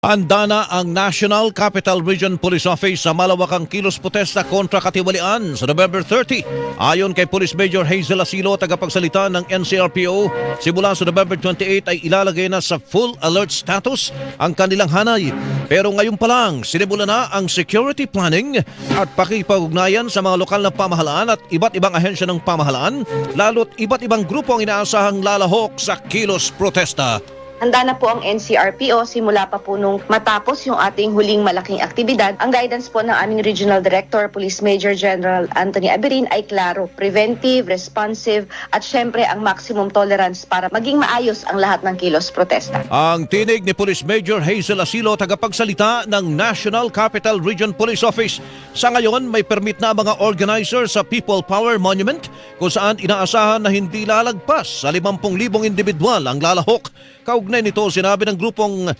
Handa na ang National Capital Region Police Office sa malawakang kilos protesta kontra katiwalian sa November 30. Ayon kay Police Major Hazel Asilo, tagapagsalita ng NCRPO, simula sa November 28 ay ilalagay na sa full alert status ang kanilang hanay. Pero ngayon pa lang, sinimula na ang security planning at pakipag-ugnayan sa mga lokal na pamahalaan at iba't ibang ahensya ng pamahalaan, lalo't iba't ibang grupo ang inaasahang lalahok sa kilos protesta. Handa na po ang NCRPO simula pa po nung matapos yung ating huling malaking aktibidad. Ang guidance po ng aming Regional Director, Police Major General Anthony Aberin ay klaro, preventive, responsive at syempre ang maximum tolerance para maging maayos ang lahat ng kilos protesta. Ang tinig ni Police Major Hazel Asilo, tagapagsalita ng National Capital Region Police Office. Sa ngayon, may permit na mga organizer sa People Power Monument kung saan inaasahan na hindi lalagpas sa 50,000 individual ang lalahok. Kaugnay nito, sinabi ng grupong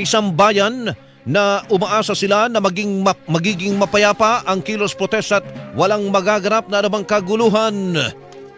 isang bayan na umaasa sila na maging ma- magiging mapayapa ang kilos protest at walang magaganap na anumang kaguluhan.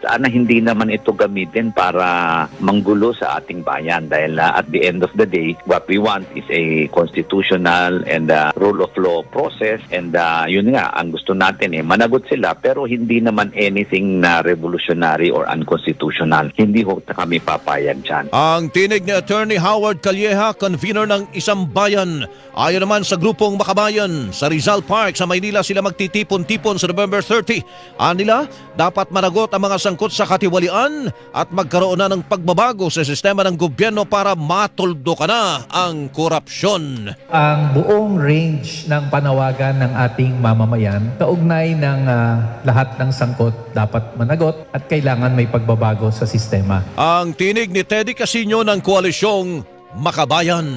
Sana hindi naman ito gamitin para manggulo sa ating bayan dahil uh, at the end of the day what we want is a constitutional and uh, rule of law process and uh, yun nga ang gusto natin eh managot sila pero hindi naman anything na revolutionary or unconstitutional hindi ho kami papayag dyan Ang tinig ni Attorney Howard Calleja, convener ng isang bayan. Ayon naman sa grupong Makabayan, sa Rizal Park sa Maynila sila magtitipon-tipon sa November 30. Anila, dapat managot ang mga sangkot sa katiwalian at magkaroon na ng pagbabago sa sistema ng gobyerno para matuldo ka na ang korupsyon. ang buong range ng panawagan ng ating mamamayan kaugnay ng ah, lahat ng sangkot dapat managot at kailangan may pagbabago sa sistema. Ang tinig ni Teddy Casino ng Koalisyong Makabayan.